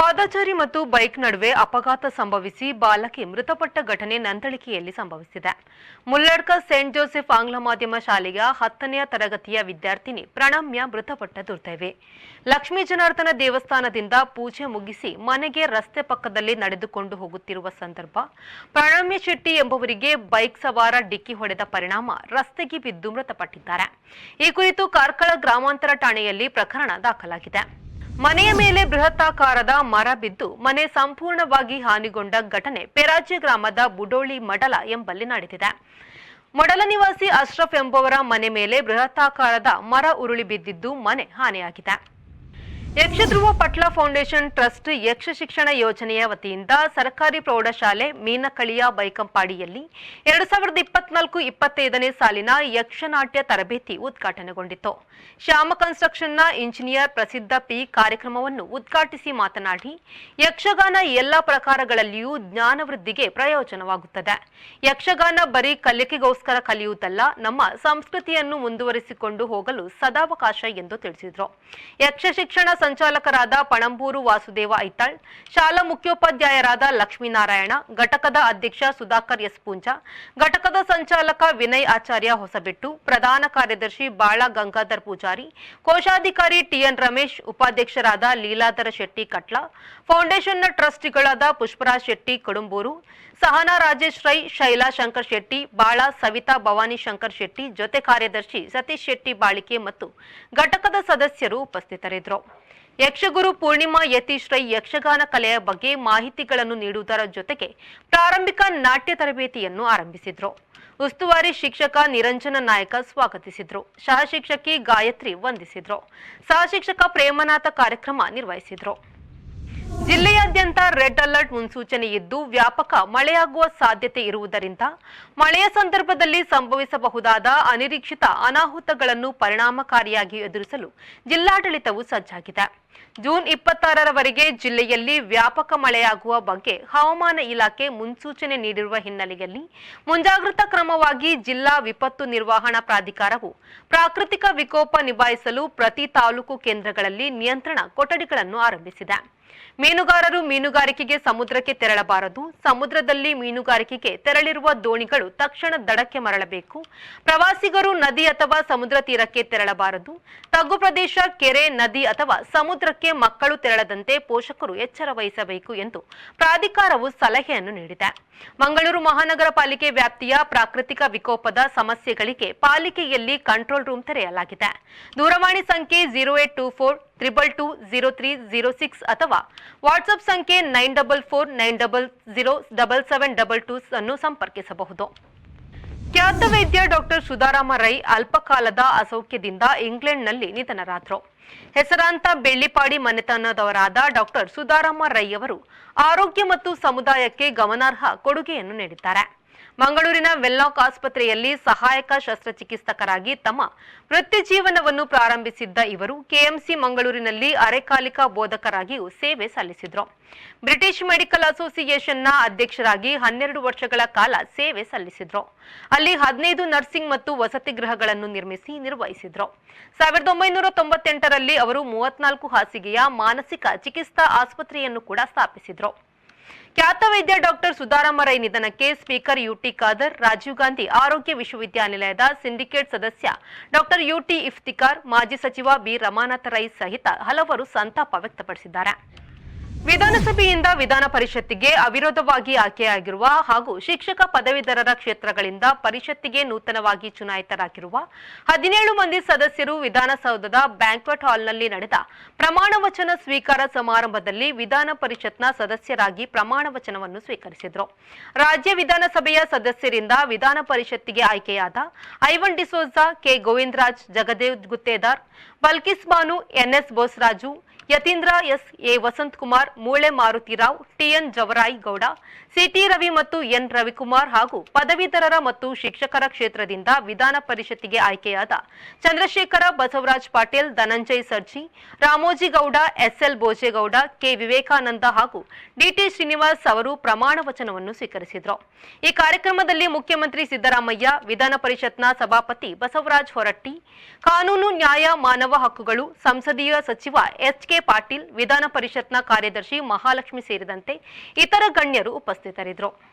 ಪಾದಚಾರಿ ಮತ್ತು ಬೈಕ್ ನಡುವೆ ಅಪಘಾತ ಸಂಭವಿಸಿ ಬಾಲಕಿ ಮೃತಪಟ್ಟ ಘಟನೆ ನಂದಳಿಕೆಯಲ್ಲಿ ಸಂಭವಿಸಿದೆ. ಮುಲ್ಲಡ್ಕ ಸೇಂಟ್ ಜೋಸೆಫ್ ಆಂಗ್ಲ ಮಾಧ್ಯಮ ಶಾಲೆಯ ಹತ್ತನೆಯ ತರಗತಿಯ ವಿದ್ಯಾರ್ಥಿನಿ ಪ್ರಣಮ್ಯ ಮೃತಪಟ್ಟ ದುರ್ದೈವೆ. ಲಕ್ಷ್ಮೀ ಜನಾರ್ದನ ದೇವಸ್ಥಾನದಿಂದ ಪೂಜೆ ಮುಗಿಸಿ ಮನೆಗೆ ರಸ್ತೆ ಪಕ್ಕದಲ್ಲಿ ನಡೆದುಕೊಂಡು ಹೋಗುತ್ತಿರುವ ಸಂದರ್ಭ, ಪ್ರಣಮ್ಯ ಶೆಟ್ಟಿ ಎಂಬುವರಿಗೆ ಬೈಕ್ ಸವಾರ ಡಿಕ್ಕಿ ಹೊಡೆದ ಪರಿಣಾಮ ರಸ್ತೆಗೆ ಬಿದ್ದು ಮೃತಪಟ್ಟಿದ್ದಾರೆ. ಈ ಕುರಿತು ಕಾರ್ಕಳ ಗ್ರಾಮಾಂತರ ಠಾಣೆಯಲ್ಲಿ ಪ್ರಕರಣ ದಾಖಲಾಗಿದೆ. ಮನೆಯ ಮೇಲೆ ಬೃಹತ್ತಾಕಾರದ ಮರ ಬಿದ್ದು ಮನೆ ಸಂಪೂರ್ಣವಾಗಿ ಹಾನಿಗೊಂಡ ಘಟನೆ ಪೆರಾಜಿ ಗ್ರಾಮದ ಬುಡೋಳಿ ಮಡಲ ಎಂಬಲ್ಲಿ ನಡೆದಿದೆ. ಮೊಡಲ ನಿವಾಸಿ ಅಶ್ರಫ್ ಎಂಬುವರ ಮನೆ ಮೇಲೆ ಬೃಹತ್ತಾಕಾರದ ಮರ ಉರುಳಿ ಬಿದ್ದಿದ್ದು ಮನೆ ಹಾನಿಯಾಗಿದೆ. ಯಕ್ಷಧ್ರುವ ಪಟ್ಲ ಫೌಂಡೇಶನ್ ಟ್ರಸ್ಟ್ ಯಕ್ಷ ಶಿಕ್ಷಣ ಯೋಜನೆಯ ವತಿಯಿಂದ ಸರ್ಕಾರಿ ಪ್ರೌಢಶಾಲೆ ಮೀನಕಳಿಯ ಬೈಕಂಪಾಡಿಯಲ್ಲಿ ಎರಡು ಸಾವಿರದ ಇಪ್ಪತ್ನಾಲ್ಕು ಇಪ್ಪತ್ತೈದನೇ ಸಾಲಿನ ಯಕ್ಷನಾಟ್ಯ ತರಬೇತಿ ಉದ್ಘಾಟನೆಗೊಂಡಿತು. ಶ್ಯಾಮ ಕನ್ಸ್ಟ್ರಕ್ಷನ್ನ ಇಂಜಿನಿಯರ್ ಪ್ರಸಿದ್ಧ ಪಿ ಕಾರ್ಯಕ್ರಮವನ್ನು ಉದ್ಘಾಟಿಸಿ ಮಾತನಾಡಿ, ಯಕ್ಷಗಾನ ಎಲ್ಲ ಪ್ರಕಾರಗಳಲ್ಲಿಯೂ ಜ್ಞಾನವೃದ್ಧಿಗೆ ಪ್ರಯೋಜನವಾಗುತ್ತದೆ. ಯಕ್ಷಗಾನ ಬರೀ ಕಲಿಕೆಗೋಸ್ಕರ ಕಲಿಯುವುದಲ್ಲ, ನಮ್ಮ ಸಂಸ್ಕೃತಿಯನ್ನು ಮುಂದುವರಿಸಿಕೊಂಡು ಹೋಗಲು ಸದಾವಕಾಶ ಎಂದು ತಿಳಿಸಿದರು. ಯಕ್ಷ ಶಿಕ್ಷಣ ಸಂಚಾಲಕರಾದ ಪಣಂಬೂರು ವಾಸುದೇವ ಐತಾಳ್, ಶಾಲಾ ಮುಖ್ಯೋಪಾಧ್ಯಾಯರಾದ ಲಕ್ಷ್ಮೀನಾರಾಯಣ, ಘಟಕದ ಅಧ್ಯಕ್ಷ ಸುಧಾಕರ್ ಎಸ್ ಪೂಂಜ, ಘಟಕದ ಸಂಚಾಲಕ ವಿನಯ್ ಆಚಾರ್ಯ ಹೊಸಬೆಟ್ಟು, ಪ್ರಧಾನ ಕಾರ್ಯದರ್ಶಿ ಬಾಳ ಗಂಗಾಧರ್ ಪೂಜಾರಿ, ಕೋಶಾಧಿಕಾರಿ ಟಿಎನ್ ರಮೇಶ್, ಉಪಾಧ್ಯಕ್ಷರಾದ ಲೀಲಾಧರ ಶೆಟ್ಟಿ ಕಟ್ಲ, ಫೌಂಡೇಶನ್ನ ಟ್ರಸ್ಟಿಗಳಾದ ಪುಷ್ಪರಾಜ್ ಶೆಟ್ಟಿ ಕಡುಂಬೂರು, ಸಹನಾ ರಾಜೇಶ್ ರೈ, ಶೈಲಾ ಶಂಕರ್ ಶೆಟ್ಟಿ, ಬಾಳ ಸವಿತಾ ಭವಾನಿ ಶಂಕರ್ ಶೆಟ್ಟಿ, ಜೊತೆ ಕಾರ್ಯದರ್ಶಿ ಸತೀಶ್ ಶೆಟ್ಟಿ ಬಾಳಿಕೆ ಮತ್ತು ಘಟಕದ ಸದಸ್ಯರು ಉಪಸ್ಥಿತರಿದ್ದರು. ಯಕ್ಷಗುರು ಪೂರ್ಣಿಮಾ ಯತಿಶ್ರೀ ಯಕ್ಷಗಾನ ಕಲೆಯ ಬಗ್ಗೆ ಮಾಹಿತಿಗಳನ್ನು ನೀಡುವುದರ ಜೊತೆಗೆ ಪ್ರಾರಂಭಿಕ ನಾಟ್ಯ ತರಬೇತಿಯನ್ನು ಆರಂಭಿಸಿದ್ರು. ಉಸ್ತುವಾರಿ ಶಿಕ್ಷಕ ನಿರಂಜನ ನಾಯಕ ಸ್ವಾಗತಿಸಿದ್ರು. ಸಹಶಿಕ್ಷಕಿ ಗಾಯತ್ರಿ ವಂದಿಸಿದ್ರು. ಸಹಶಿಕ್ಷಕ ಪ್ರೇಮನಾಥ ಕಾರ್ಯಕ್ರಮ ನಿರ್ವಹಿಸಿದ್ರು. ಜಿಲ್ಲೆಯಾದ್ಯಂತ ರೆಡ್ ಅಲರ್ಟ್ ಮುನ್ಸೂಚನೆ ಇದ್ದು ವ್ಯಾಪಕ ಮಳೆಯಾಗುವ ಸಾಧ್ಯತೆ ಇರುವುದರಿಂದ ಮಳೆಯ ಸಂದರ್ಭದಲ್ಲಿ ಸಂಭವಿಸಬಹುದಾದ ಅನಿರೀಕ್ಷಿತ ಅನಾಹುತಗಳನ್ನು ಪರಿಣಾಮಕಾರಿಯಾಗಿ ಎದುರಿಸಲು ಜಿಲ್ಲಾಡಳಿತವು ಸಜ್ಜಾಗಿದೆ. ಜೂನ್ ಇಪ್ಪತ್ತಾರರವರೆಗೆ ಜಿಲ್ಲೆಯಲ್ಲಿ ವ್ಯಾಪಕ ಮಳೆಯಾಗುವ ಬಗ್ಗೆ ಹವಾಮಾನ ಇಲಾಖೆ ಮುನ್ಸೂಚನೆ ನೀಡಿರುವ ಹಿನ್ನೆಲೆಯಲ್ಲಿ ಮುಂಜಾಗ್ರತಾ ಕ್ರಮವಾಗಿ ಜಿಲ್ಲಾ ವಿಪತ್ತು ನಿರ್ವಹಣಾ ಪ್ರಾಧಿಕಾರವು ಪ್ರಾಕೃತಿಕ ವಿಕೋಪ ನಿಭಾಯಿಸಲು ಪ್ರತಿ ತಾಲೂಕು ಕೇಂದ್ರಗಳಲ್ಲಿ ನಿಯಂತ್ರಣ ಕೊಠಡಿಗಳನ್ನು ಆರಂಭಿಸಿದೆ. ಮೀನುಗಾರರು ಮೀನುಗಾರಿಕೆಗೆ ಸಮುದ್ರಕ್ಕೆ ತೆರಳಬಾರದು. ಸಮುದ್ರದಲ್ಲಿ ಮೀನುಗಾರಿಕೆಗೆ ತೆರಳಿರುವ ದೋಣಿಗಳು ತಕ್ಷಣ ದಡಕ್ಕೆ ಮರಳಬೇಕು. ಪ್ರವಾಸಿಗರು ನದಿ ಅಥವಾ ಸಮುದ್ರ ತೀರಕ್ಕೆ ತೆರಳಬಾರದು. ತಗ್ಗು ಪ್ರದೇಶ, ಕೆರೆ, ನದಿ ಅಥವಾ ಸಮುದ್ರಕ್ಕೆ ಮಕ್ಕಳು ತೆರಳದಂತೆ ಪೋಷಕರು ಎಚ್ಚರ ವಹಿಸಬೇಕು ಎಂದು ಪ್ರಾಧಿಕಾರವು ಸಲಹೆಯನ್ನು ನೀಡಿದೆ. ಮಂಗಳೂರು ಮಹಾನಗರ ಪಾಲಿಕೆ ವ್ಯಾಪ್ತಿಯ ಪ್ರಾಕೃತಿಕ ವಿಕೋಪದ ಸಮಸ್ಯೆಗಳಿಗೆ ಪಾಲಿಕೆಯಲ್ಲಿ ಕಂಟ್ರೋಲ್ ರೂಮ್ ತೆರೆಯಲಾಗಿದೆ. ದೂರವಾಣಿ ಸಂಖ್ಯೆ zero eight two four, triple two, zero three, zero six ಅಥವಾ ವಾಟ್ಸ್ಆಪ್ ಸಂಖ್ಯೆ nine double four, nine double zero, double seven double two ಅನ್ನು ಸಂಪರ್ಕಿಸಬಹುದು. ಖ್ಯಾತ ವೈದ್ಯ ಡಾಕ್ಟರ್ ಸುಧಾರಾಮ ರೈ ಅಲ್ಪಕಾಲದ ಅಸೌಖ್ಯದಿಂದ ಇಂಗ್ಲೆಂಡ್ನಲ್ಲಿ ನಿಧನರಾದರು. ಹೆಸರಾಂತ ಬೆಳ್ಳಿಪಾಡಿ ಮನೆತನದವರಾದ ಡಾಕ್ಟರ್ ಸುಧಾರಾಮ ರೈ ಅವರು ಆರೋಗ್ಯ ಮತ್ತು ಸಮುದಾಯಕ್ಕೆ ಗಮನಾರ್ಹ ಕೊಡುಗೆಯನ್ನು ನೀಡಿದ್ದಾರೆ. ಮಂಗಳೂರಿನ ವೆಲ್ಲಾಕ್ ಆಸ್ಪತ್ರೆಯಲ್ಲಿ ಸಹಾಯಕ ಶಸ್ತ್ರಚಿಕಿತ್ಸಕರಾಗಿ ತಮ್ಮ ವೃತ್ತಿಜೀವನವನ್ನು ಪ್ರಾರಂಭಿಸಿದ್ದ ಇವರು ಕೆಎಂಸಿ ಮಂಗಳೂರಿನಲ್ಲಿ ಅರೆಕಾಲಿಕ ಬೋಧಕರಾಗಿಯೂ ಸೇವೆ ಸಲ್ಲಿಸಿದ್ರು. ಬ್ರಿಟಿಷ್ ಮೆಡಿಕಲ್ ಅಸೋಸಿಯೇಷನ್ನ ಅಧ್ಯಕ್ಷರಾಗಿ ಹನ್ನೆರಡು ವರ್ಷಗಳ ಕಾಲ ಸೇವೆ ಸಲ್ಲಿಸಿದ್ರು. ಅಲ್ಲಿ ಹದಿನೈದು ನರ್ಸಿಂಗ್ ಮತ್ತು ವಸತಿ ಗೃಹಗಳನ್ನು ನಿರ್ಮಿಸಿ ನಿರ್ವಹಿಸಿದ್ರು. ಸಾವಿರದ ಒಂಬೈನೂರ ತೊಂಬತ್ತೆಂಟರಲ್ಲಿ ಅವರು ಮೂವತ್ನಾಲ್ಕು ಹಾಸಿಗೆಯ ಮಾನಸಿಕ ಚಿಕಿತ್ಸಾ ಆಸ್ಪತ್ರೆಯನ್ನು ಕೂಡ ಸ್ಥಾಪಿಸಿದ್ರು. ಖ್ಯಾತ ವೈದ್ಯ ಡಾಕ್ಟರ್ ಸುಧಾರಾಮ ರೈ ನಿಧನಕ್ಕೆ ಸ್ಪೀಕರ್ ಯುಟಿ ಖಾದರ್, ರಾಜೀವ್ ಗಾಂಧಿ ಆರೋಗ್ಯ ವಿಶ್ವವಿದ್ಯಾನಿಲಯದ ಸಿಂಡಿಕೇಟ್ ಸದಸ್ಯ ಡಾಕ್ಟರ್ ಯುಟಿ ಇಫ್ತಿಕಾರ್, ಮಾಜಿ ಸಚಿವ ಬಿ. ರಮಾನಾಥ ರೈ ಸಹಿತ ಹಲವರು ಸಂತಾಪ ವ್ಯಕ್ತಪಡಿಸಿದ್ದಾರೆ. ವಿಧಾನಸಭೆಯಿಂದ ವಿಧಾನ ಪರಿಷತ್ತಿಗೆ ಅವಿರೋಧವಾಗಿ ಆಯ್ಕೆಯಾಗಿರುವ ಹಾಗೂ ಶಿಕ್ಷಕ ಪದವೀಧರರ ಕ್ಷೇತ್ರಗಳಿಂದ ಪರಿಷತ್ತಿಗೆ ನೂತನವಾಗಿ ಚುನಾಯಿತರಾಗಿರುವ ಹದಿನೇಳು ಮಂದಿ ಸದಸ್ಯರು ವಿಧಾನಸೌಧದ ಬ್ಯಾಂಕ್ವೆಟ್ ಹಾಲ್ನಲ್ಲಿ ನಡೆದ ಪ್ರಮಾಣ ವಚನ ಸ್ವೀಕಾರ ಸಮಾರಂಭದಲ್ಲಿ ವಿಧಾನ ಪರಿಷತ್ನ ಸದಸ್ಯರಾಗಿ ಪ್ರಮಾಣ ವಚನವನ್ನು ಸ್ವೀಕರಿಸಿದರು. ರಾಜ್ಯ ವಿಧಾನಸಭೆಯ ಸದಸ್ಯರಿಂದ ವಿಧಾನ ಪರಿಷತ್ತಿಗೆ ಆಯ್ಕೆಯಾದ Ivan D'Souza, K. Govindaraj, Jagadev Guttedar, Balkis Banu NS Bosaraju Yathindra S A Vasanthakumar, Mule Maruthirao TN Javarayi Gowda, CT Ravi ಮತ್ತು ಎನ್ ರವಿಕುಮಾರ್ ಹಾಗೂ ಪದವೀಧರರ ಮತ್ತು ಶಿಕ್ಷಕರ ಕ್ಷೇತ್ರದಿಂದ ವಿಧಾನ ಪರಿಷತ್ತಿಗೆ ಆಯ್ಕೆಯಾದ ಚಂದ್ರಶೇಖರ ಬಸವರಾಜ್ ಪಾಟೀಲ್, ಧನಂಜಯ್ ಸರ್ಜಿ, ರಾಮೋಜಿ ಗೌಡ ಎಸ್ಎಲ್ ಭೋಜೇಗೌಡ, ಕೆ ವಿವೇಕಾನಂದ ಹಾಗೂ ಡಿಟಿ ಶ್ರೀನಿವಾಸ್ ಅವರು ಪ್ರಮಾಣ ವಚನವನ್ನು ಸ್ವೀಕರಿಸಿದರು. ಈ ಕಾರ್ಯಕ್ರಮದಲ್ಲಿ ಮುಖ್ಯಮಂತ್ರಿ ಸಿದ್ದರಾಮಯ್ಯ, ವಿಧಾನ ಪರಿಷತ್ನ ಸಭಾಪತಿ ಬಸವರಾಜ್ ಹೊರಟ್ಟಿ, ಕಾನೂನು ನ್ಯಾಯ ಮಾನವ ಹಕ್ಕುಗಳು, ಸಂಸದೀಯ ಸಚಿವ ಎಚ್ ಕೆ ಪಾಟೀಲ್ ವಿಧಾನ ಪರಿಷತ್ನ ಕಾರ್ಯದರ್ಶಿ ಮಹಾಲಕ್ಷ್ಮಿ ಸೇರಿದಂತೆ ಇತರ ಗಣ್ಯರು ಉಪಸ್ಥಿತರಿದ್ದರು.